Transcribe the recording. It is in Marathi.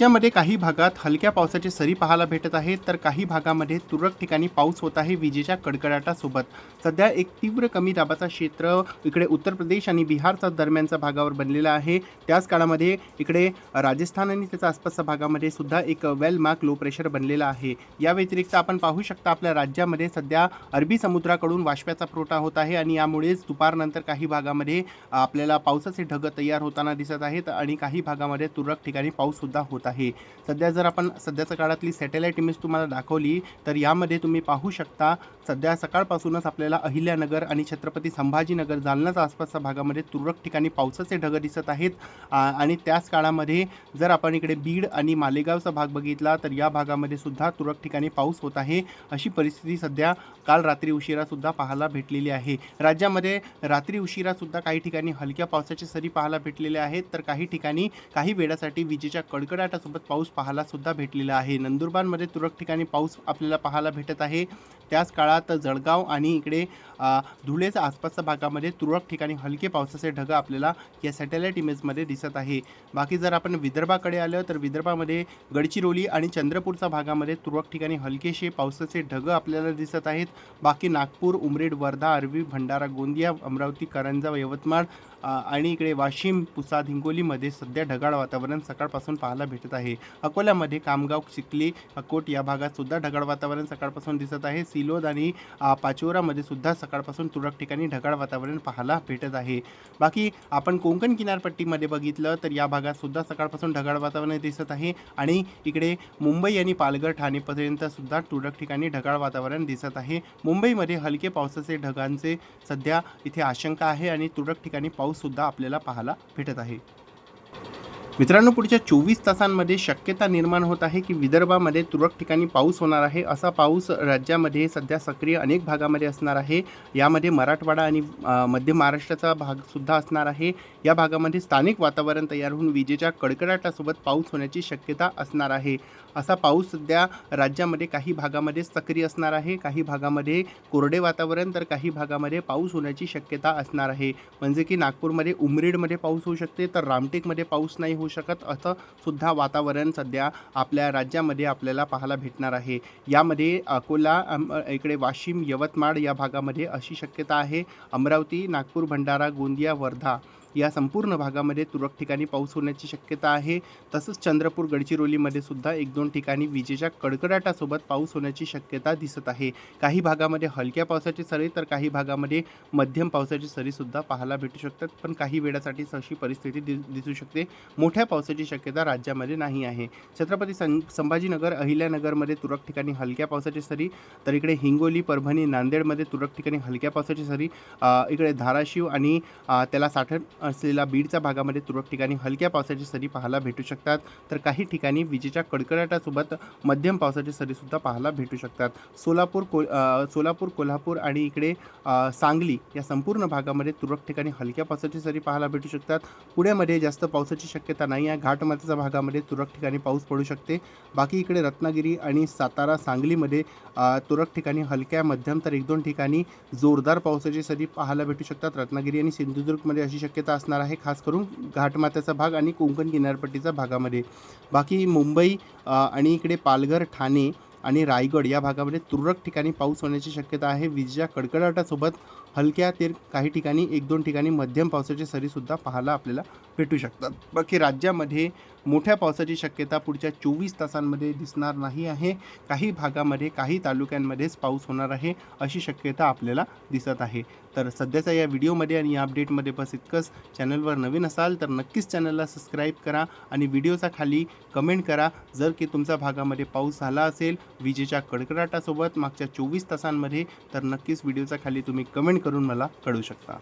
राज्यामध्ये काही भागात हलक्या पावसाची सरी पाहायला भेटत आहेत तर काही भागामध्ये तुरळक ठिकाणी पाऊस होत आहे विजेच्या कडकडाटासोबत. सध्या एक तीव्र कमी दाबाचा क्षेत्र इकडे उत्तर प्रदेश आणि बिहारचा दरम्यानचा भागावर बनलेला आहे. त्याच काळामध्ये इकडे राजस्थान आणि त्याच्या आसपासच्या भागामध्ये सुद्धा एक वेल मार्क लो प्रेशर बनलेला आहे. या व्यतिरिक्त आपण पाहू शकता आपल्या राज्यामध्ये सध्या अरबी समुद्राकडून वाष्प्याचा पुरवठा होत आहे आणि यामुळेच दुपारनंतर काही भागामध्ये आपल्याला पावसाचे ढग तयार होताना दिसत आहेत आणि काही भागामध्ये तुरळक ठिकाणी पाऊससुद्धा होत आहे. आहे. सध्या जर आपण सध्याच्या काळातली सॅटेलाईट इमेज तुम्हाला दाखवली तर यामध्ये तुम्ही पाहू शकता सध्या सकाळपासूनच आपल्याला अहिल्यानगर आणि छत्रपती संभाजीनगर जालनाचा आसपासच्या भागामध्ये तुरळक ठिकाणी पावसाचे ढग दिसत आहेत. आणि त्याच काळामध्ये जर आपण इकडे बीड आणि मालेगावचा भाग बघितला तर या भागामध्ये सुद्धा तुरळक ठिकाणी पाऊस होत आहे. अशी परिस्थिती सध्या काल रात्री उशिरासुद्धा पाहायला भेटलेली आहे. राज्यामध्ये रात्री उशिरासुद्धा काही ठिकाणी हलक्या पावसाच्या सरी पाहायला भेटलेल्या आहेत. तर काही ठिकाणी काही वेळासाठी विजेच्या कडकडाटासोबत पाऊस पाहायला सुद्धा भेटलेला आहे. नंदुरबारमध्ये तुरळक ठिकाणी पाऊस आपल्याला पाहायला भेटत आहे. त्याच काळात जळगाव आणि इकडे धुळेच्या आसपासच्या भागामध्ये तुरळक ठिकाणी हलके पावसाचे ढग आपल्याला या सॅटेलाईट इमेजमध्ये दिसत आहे. बाकी जर आपण विदर्भाकडे आलं तर विदर्भामध्ये गडचिरोली आणि चंद्रपूरच्या भागामध्ये तुरळक ठिकाणी हलकेसे पावसाचे ढग आपल्याला दिसत आहेत. बाकी नागपूर उमरेड वर्धा अरवी भंडारा गोंदिया अमरावती करंजा यवतमाळ आणि इकडे वाशिम पुसाद हिंगोलीमध्ये सध्या ढगाळ वातावरण सकाळपासून पाहायला भेटत आहे. अकोल्यामध्ये कामगाव चिखली अकोट या भागात सुद्धा ढगाळ वातावरण सकाळपासून दिसत आहे. सिलोद आणि पाचोरामध्ये सुद्धा सकाळपासून तुरळक ठिकाणी ढगाळ वातावरण पाहायला भेटत आहे. बाकी आपण कोकण किनारपट्टीमध्ये बघितलं तर या भागात सुद्धा सकाळपासून ढगाळ वातावरण दिसत आहे आणि इकडे मुंबई आणि पालघर ठाणेपर्यंत सुद्धा तुरळक ठिकाणी ढगाळ वातावरण दिसत आहे. मुंबईमध्ये हलके पावसाचे ढगांचे सध्या इथे आशंका आहे आणि तुरळक ठिकाणी पाऊससुद्धा आपल्याला पाहायला भेटत आहे. मित्रांनो पुढच्या चोवीस तासांमध्ये शक्यता निर्माण होत आहे की विदर्भामध्ये तुरळक ठिकाणी पाऊस होणार आहे. असा पाऊस राज्यामध्ये सध्या सक्रिय अनेक भागामध्ये असणार आहे. यामध्ये मराठवाडा आणि मध्य महाराष्ट्राचा भागसुद्धा असणार आहे. या भागामध्ये स्थानिक वातावरण तयार होऊन विजेच्या कडकडाटासोबत पाऊस होण्याची शक्यता असणार आहे. असा पाऊस सध्या राज्यामध्ये काही भागामध्ये सक्रिय असणार आहे. काही भागामध्ये कोरडे वातावरण तर काही भागामध्ये पाऊस होण्याची शक्यता असणार आहे. म्हणजे की नागपूरमध्ये उमरेडमध्ये पाऊस होऊ शकते तर रामटेकमध्ये पाऊस नाही होऊ शकत. असं सुद्धा वातावरण सध्या आपल्या राज्यामध्ये आपल्याला पाहायला भेटणार आहे. यामध्ये अकोला इकडे वाशिम यवतमाळ या भागामध्ये अशी शक्यता आहे. अमरावती नागपूर भंडारा गोंदिया वर्धा या संपूर्ण भागामध्ये तुरळक ठिकाणी पाऊस होण्याची शक्यता आहे. तसंच चंद्रपूर गडचिरोलीमध्ये सुद्धा एक दोन ठिकाणी विजेच्या कडकडाटासोबत पाऊस होण्याची शक्यता दिसत आहे. काही भागामध्ये हलक्या पावसाची सरी तर काही भागामध्ये मध्यम पावसाची सरीसुद्धा पाहायला भेटू शकतात. पण काही वेळासाठी अशी परिस्थिती दि दिसू शकते. मोठ्या पावसाची शक्यता राज्यामध्ये नाही आहे. छत्रपती सं संभाजीनगर अहिल्यानगरमध्ये तुरळक ठिकाणी हलक्या पावसाची सरी तर इकडे हिंगोली परभणी नांदेडमध्ये तुरळक ठिकाणी हलक्या पावसाची सरी इकडे धाराशिव आणि त्याला साठण असलेल्या बीडच्या भागामध्ये तुरळक ठिकाणी हलक्या पावसाची सरी पाहायला भेटू शकतात. तर काही ठिकाणी विजेच्या कडकडाटासोबत मध्यम पावसाची सरीसुद्धा पाहायला भेटू शकतात. सोलापूर को सोलापूर कोल्हापूर आणि इकडे सांगली या संपूर्ण भागामध्ये तुरळक ठिकाणी हलक्या पावसाची सरी पाहायला भेटू शकतात. पुण्यामध्ये जास्त पावसाची शक्यता नाही. आहे घाटमाथ्याच्या भागामध्ये तुरळक ठिकाणी पाऊस पडू शकते. बाकी इकडे रत्नागिरी आणि सातारा सांगलीमध्ये तुरळक ठिकाणी हलक्या मध्यम तर एक दोन ठिकाणी जोरदार पावसाची सरी पाहायला भेटू शकतात. रत्नागिरी आणि सिंधुदुर्गमध्ये अशी शक्यता असणार आहे खास करून घाटमाथ्याचा भाग आणि कोकण किनारपट्टीचा भागामध्ये. बाकी मुंबई आणि इकडे पालघर ठाणे आणि रायगड या भागामध्ये तुरळक ठिकाणी पाऊस होण्याची शक्यता आहे. विजेच्या कडकडाटासोबत हलक्या ते काही ठिकाणी एक दोन ठिकाणी मध्यम पावसाची सरीसुद्धा पाहायला आपल्याला भेटू शकतात. बाकी राज्यामध्ये मोठ्या पावसाची शक्यता पुढच्या चोवीस तासांमध्ये दिसणार नाही आहे. काही भागामध्ये काही तालुक्यांमध्येच पाऊस होणार आहे अशी शक्यता आपल्याला दिसत आहे. तर सध्याच्या या व्हिडिओमध्ये आणि या अपडेटमध्ये बस इतकंच. चॅनलवर नवीन असाल तर नक्कीच चॅनलला सबस्क्राईब करा आणि व्हिडिओचा खाली कमेंट करा. जर की तुमच्या भागामध्ये पाऊस झाला असेल विजेच्या कडकडाटासोबत मागच्या चोवीस तासांमध्ये तर नक्कीच व्हिडिओचा खाली तुम्ही कमेंट करून मला कळू शकता.